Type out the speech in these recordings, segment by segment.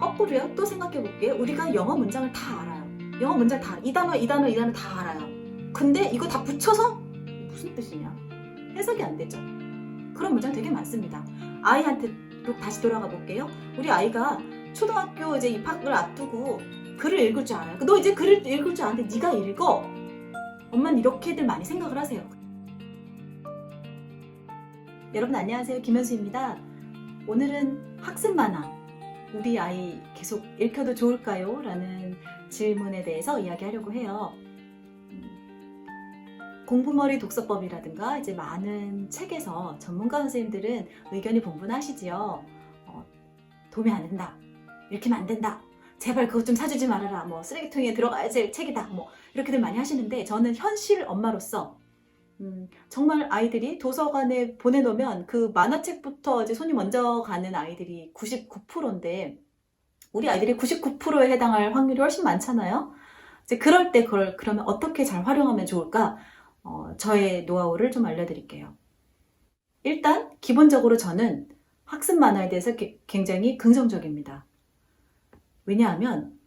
거꾸로요. 또 생각해 볼게요. 우리가 영어 문장을 다 알아요. 영어 문장 다, 이 단어, 이 단어, 이 단어 다 알아요. 근데 이거 다 붙여서 무슨 뜻이냐? 해석이 안 되죠. 그런 문장 되게 많습니다. 아이한테 또 다시 돌아가 볼게요. 우리 아이가 초등학교 이제 입학을 앞두고 글을 읽을 줄 알아요. 너 이제 글을 읽을 줄 아는데 네가 읽어. 엄마는 이렇게들 많이 생각을 하세요. 여러분 안녕하세요. 김현수입니다. 오늘은 학습 만화. 우리 아이 계속 읽혀도 좋을까요? 라는 질문에 대해서 이야기하려고 해요. 음, 공부머리 독서법이라든가 이제 많은 책에서 전문가 선생님들은 의견이 분분하시지요. 어, 도움이 안 된다. 읽히면 안 된다. 제발 그것 좀 사주지 말아라. 뭐 쓰레기통에 들어가야 될 책이다. 뭐 이렇게들 많이 하시는데 저는 현실 엄마로서 음, 정말 아이들이 도서관에 보내놓으면 그 만화책부터 이제 손이 먼저 가는 아이들이 99%인데 우리 아이들이 99%에 해당할 확률이 훨씬 많잖아요. 이제 그럴 때 그걸 그러면 어떻게 잘 활용하면 좋을까? 어, 저의 노하우를 좀 알려드릴게요. 일단 기본적으로 저는 학습 만화에 대해서 게- 굉장히 긍정적입니다. 왜냐하면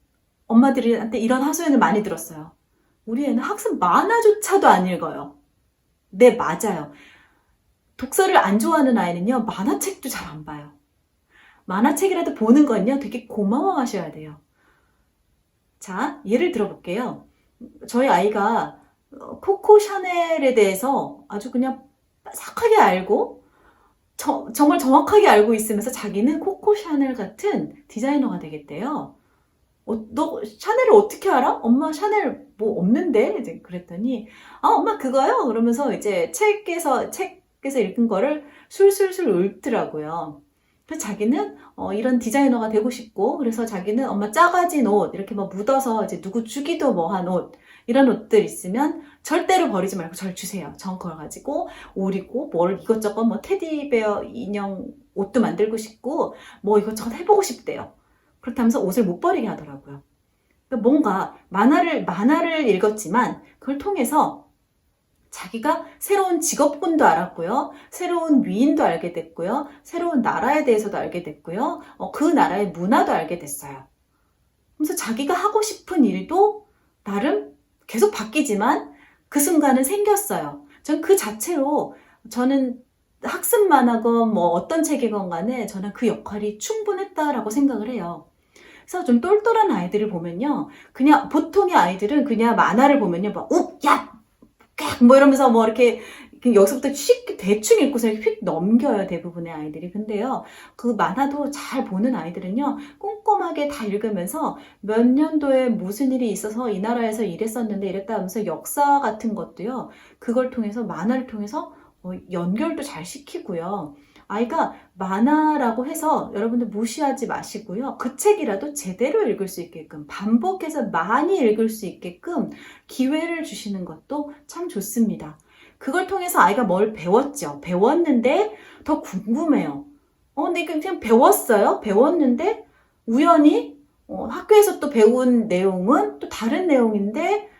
엄마들한테 이런 하소연을 많이 들었어요. 우리 애는 학습 만화조차도 안 읽어요. 네, 맞아요. 독서를 안 좋아하는 아이는요, 만화책도 잘 안 봐요. 만화책이라도 보는 건요, 되게 고마워 하셔야 돼요. 자, 예를 들어 볼게요. 저희 아이가 어, 코코 샤넬에 대해서 아주 그냥 빠삭하게 알고, 저- 정말 정확하게 알고 있으면서 자기는 코코 샤넬 같은 디자이너가 되겠대요. 어, 너 샤넬을 어떻게 알아? 엄마 샤넬 뭐 없는데? 이제 그랬더니 아 엄마 그거요? 그러면서 이제 책에서 책에서 읽은 거를 술술술 읊더라고요. 그래서 자기는 어, 이런 디자이너가 되고 싶고 그래서 자기는 엄마 작아진 옷 이렇게 뭐 묻어서 이제 누구 주기도 뭐 한 옷 이런 옷들 있으면 절대로 버리지 말고 절 주세요. 전 그걸 가지고 오리고 뭘 이것저것 뭐 테디베어 인형 옷도 만들고 싶고 뭐 이것저것 해보고 싶대요. 그렇다면서 옷을 못 버리게 하더라고요. 그러니까 뭔가 만화를 만화를 읽었지만 그걸 통해서 자기가 새로운 직업군도 알았고요, 새로운 위인도 알게 됐고요, 새로운 나라에 대해서도 알게 됐고요, 어, 그 나라의 문화도 알게 됐어요. 그래서 자기가 하고 싶은 일도 나름 계속 바뀌지만 그 순간은 생겼어요. 전 그 자체로 저는 학습 만화건 뭐 어떤 책이건 간에 저는 그 역할이 충분했다라고 생각을 해요. 그래서 좀 똘똘한 아이들을 보면요. 그냥 보통의 아이들은 그냥 만화를 보면요. 막 욱, 야, 깍, 뭐 이러면서 뭐 이렇게 그 여기서부터 쉽게 대충 읽고서 휙 넘겨요. 대부분의 아이들이. 근데요. 그 만화도 잘 보는 아이들은요. 꼼꼼하게 다 읽으면서 몇 년도에 무슨 일이 있어서 이 나라에서 이랬었는데 이랬다 하면서 역사 같은 것도요. 그걸 통해서 만화를 통해서 어, 연결도 잘 시키고요. 아이가 만화라고 해서 여러분들 무시하지 마시고요. 그 책이라도 제대로 읽을 수 있게끔 반복해서 많이 읽을 수 있게끔 기회를 주시는 것도 참 좋습니다. 그걸 통해서 아이가 뭘 배웠죠. 배웠는데 더 궁금해요. 어, 근데 그냥 배웠어요. 배웠는데 우연히 어, 학교에서 또 배운 내용은 또 다른 내용인데 뭐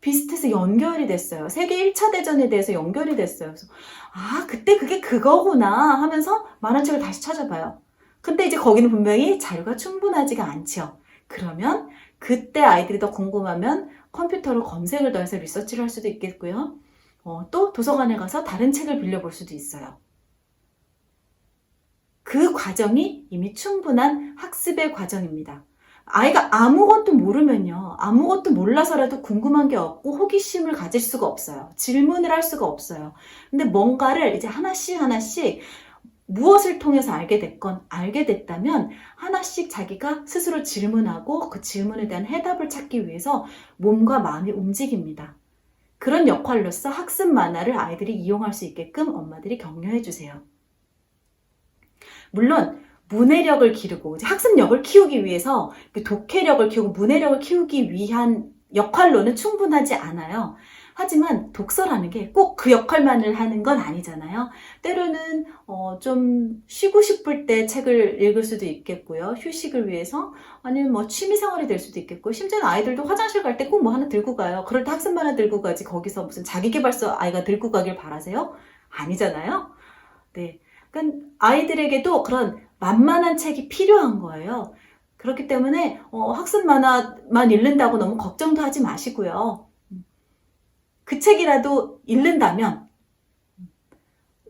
비슷해서 연결이 됐어요. 세계 1차 대전에 대해서 연결이 됐어요. 그래서 아, 그때 그게 그거구나 하면서 만화책을 다시 찾아봐요. 근데 이제 거기는 분명히 자료가 충분하지가 않죠. 그러면 그때 아이들이 더 궁금하면 컴퓨터로 검색을 더 해서 리서치를 할 수도 있겠고요. 어, 또 도서관에 가서 다른 책을 빌려볼 수도 있어요. 그 과정이 이미 충분한 학습의 과정입니다. 아이가 아무것도 모르면요. 아무것도 몰라서라도 궁금한 게 없고 호기심을 가질 수가 없어요. 질문을 할 수가 없어요. 근데 뭔가를 이제 하나씩 하나씩 무엇을 통해서 알게 됐건 알게 됐다면 하나씩 자기가 스스로 질문하고 그 질문에 대한 해답을 찾기 위해서 몸과 마음이 움직입니다. 그런 역할로서 학습 만화를 아이들이 이용할 수 있게끔 엄마들이 격려해 주세요. 물론 문해력을 기르고 이제 학습력을 키우기 위해서 그 독해력을 키우고 문해력을 키우기 위한 역할로는 충분하지 않아요. 하지만 독서라는 게 꼭 그 역할만을 하는 건 아니잖아요. 때로는 어, 좀 쉬고 싶을 때 책을 읽을 수도 있겠고요. 휴식을 위해서 아니면 뭐 취미 생활이 될 수도 있겠고 심지어는 아이들도 화장실 갈 때 꼭 뭐 하나 들고 가요. 그럴 때 학습 만화 들고 가지 거기서 무슨 자기계발서 아이가 들고 가길 바라세요? 아니잖아요. 네. 그러니까 아이들에게도 그런 만만한 책이 필요한 거예요. 그렇기 때문에 어, 학습 만화만 읽는다고 너무 걱정도 하지 마시고요. 그 책이라도 읽는다면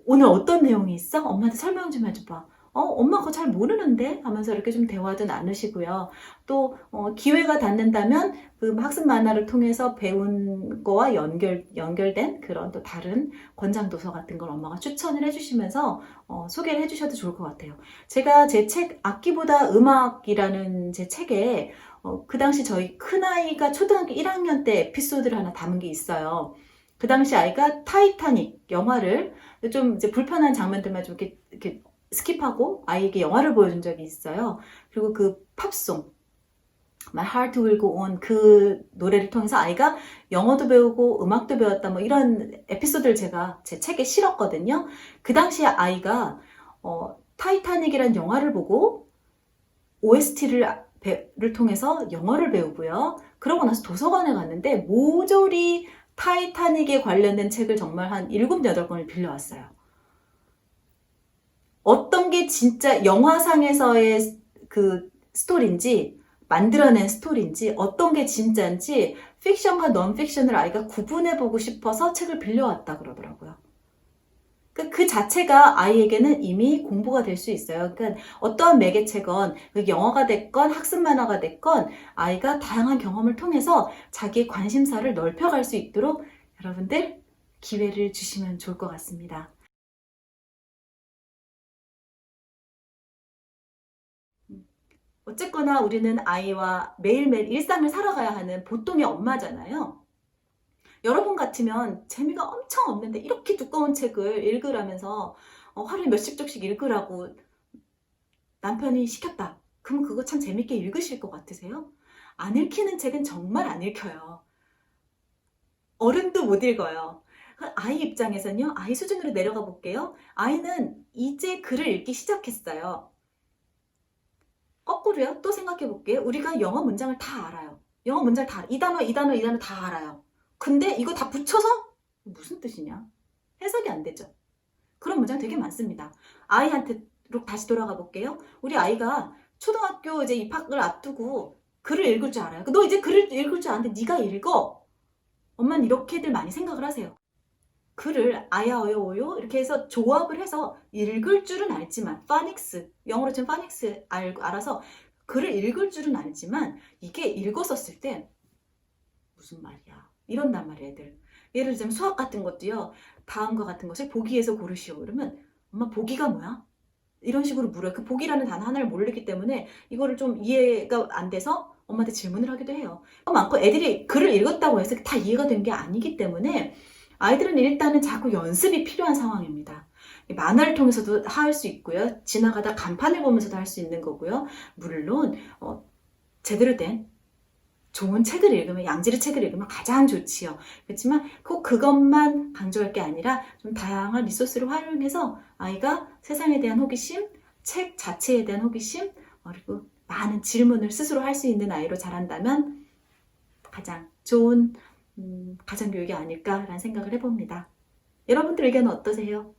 오늘 어떤 내용이 있어? 엄마한테 설명 좀 해줘봐. 어, 엄마 그거 잘 모르는데? 하면서 이렇게 좀 대화도 나누시고요. 또, 어, 기회가 닿는다면 그 학습 만화를 통해서 배운 거와 연결, 연결된 그런 또 다른 권장 도서 같은 걸 엄마가 추천을 해주시면서 어, 소개를 해주셔도 좋을 것 같아요. 제가 제 책, 악기보다 음악이라는 제 책에 어, 그 당시 저희 큰아이가 초등학교 1학년 때 에피소드를 하나 담은 게 있어요. 그 당시 아이가 타이타닉 영화를 좀 이제 불편한 장면들만 좀 이렇게, 이렇게 스킵하고 아이에게 영화를 보여준 적이 있어요. 그리고 그 팝송, My Heart Will Go On 그 노래를 통해서 아이가 영어도 배우고 음악도 배웠다 뭐 이런 에피소드를 제가 제 책에 실었거든요. 그 당시에 아이가 어, 타이타닉이란 영화를 보고 OST를 를 통해서 영어를 배우고요. 그러고 나서 도서관에 갔는데 모조리 타이타닉에 관련된 책을 정말 한 7, 8권을 빌려왔어요. 어떤 게 진짜 영화상에서의 그 스토리인지 만들어낸 스토리인지 어떤 게 진짜인지 픽션과 넌픽션을 아이가 구분해보고 싶어서 책을 빌려왔다 그러더라고요. 그, 그 자체가 아이에게는 이미 공부가 될 수 있어요. 그러니까 어떠한 매개체건 그 영어가 됐건 학습 만화가 됐건 아이가 다양한 경험을 통해서 자기의 관심사를 넓혀갈 수 있도록 여러분들 기회를 주시면 좋을 것 같습니다. 어쨌거나 우리는 아이와 매일매일 일상을 살아가야 하는 보통의 엄마잖아요. 여러분 같으면 재미가 엄청 없는데 이렇게 두꺼운 책을 읽으라면서 어, 하루에 몇십 쪽씩 읽으라고 남편이 시켰다. 그럼 그거 참 재밌게 읽으실 것 같으세요? 안 읽히는 책은 정말 안 읽혀요. 어른도 못 읽어요. 아이 입장에서는요, 아이 수준으로 내려가 볼게요. 아이는 이제 글을 읽기 시작했어요. 거꾸로요, 또 생각해 볼게요. 우리가 영어 문장을 다 알아요. 영어 문장 다, 이 단어, 이 단어, 이 단어 다 알아요. 근데 이거 다 붙여서 무슨 뜻이냐? 해석이 안 되죠. 그런 문장 되게 많습니다. 아이한테 다시 돌아가 볼게요. 우리 아이가 초등학교 이제 입학을 앞두고 글을 읽을 줄 알아요. 너 이제 글을 읽을 줄 아는데 네가 읽어. 엄마는 이렇게들 많이 생각을 하세요. 글을 아야 어요 오요? 이렇게 해서 조합을 해서 읽을 줄은 알지만 파닉스 영어로 치면 파닉스 알, 알아서 글을 읽을 줄은 알지만 이게 읽었었을 때 무슨 말이야? 이런단 말이야 애들. 예를 들자면 수학 같은 것도요. 다음과 같은 것을 보기에서 고르시오. 그러면 엄마 보기가 뭐야? 이런 식으로 물어요. 그 보기라는 단어 하나를 모르기 때문에 이거를 좀 이해가 안 돼서 엄마한테 질문을 하기도 해요. 많고 애들이 글을 읽었다고 해서 다 이해가 된 게 아니기 때문에 아이들은 일단은 자꾸 연습이 필요한 상황입니다. 만화를 통해서도 할 수 있고요. 지나가다 간판을 보면서도 할 수 있는 거고요. 물론 어, 제대로 된 좋은 책을 읽으면 양질의 책을 읽으면 가장 좋지요. 그렇지만 꼭 그것만 강조할 게 아니라 좀 다양한 리소스를 활용해서 아이가 세상에 대한 호기심, 책 자체에 대한 호기심, 그리고 많은 질문을 스스로 할 수 있는 아이로 자란다면 가장 좋은 음, 가정교육이 아닐까라는 생각을 해봅니다. 여러분들 의견은 어떠세요?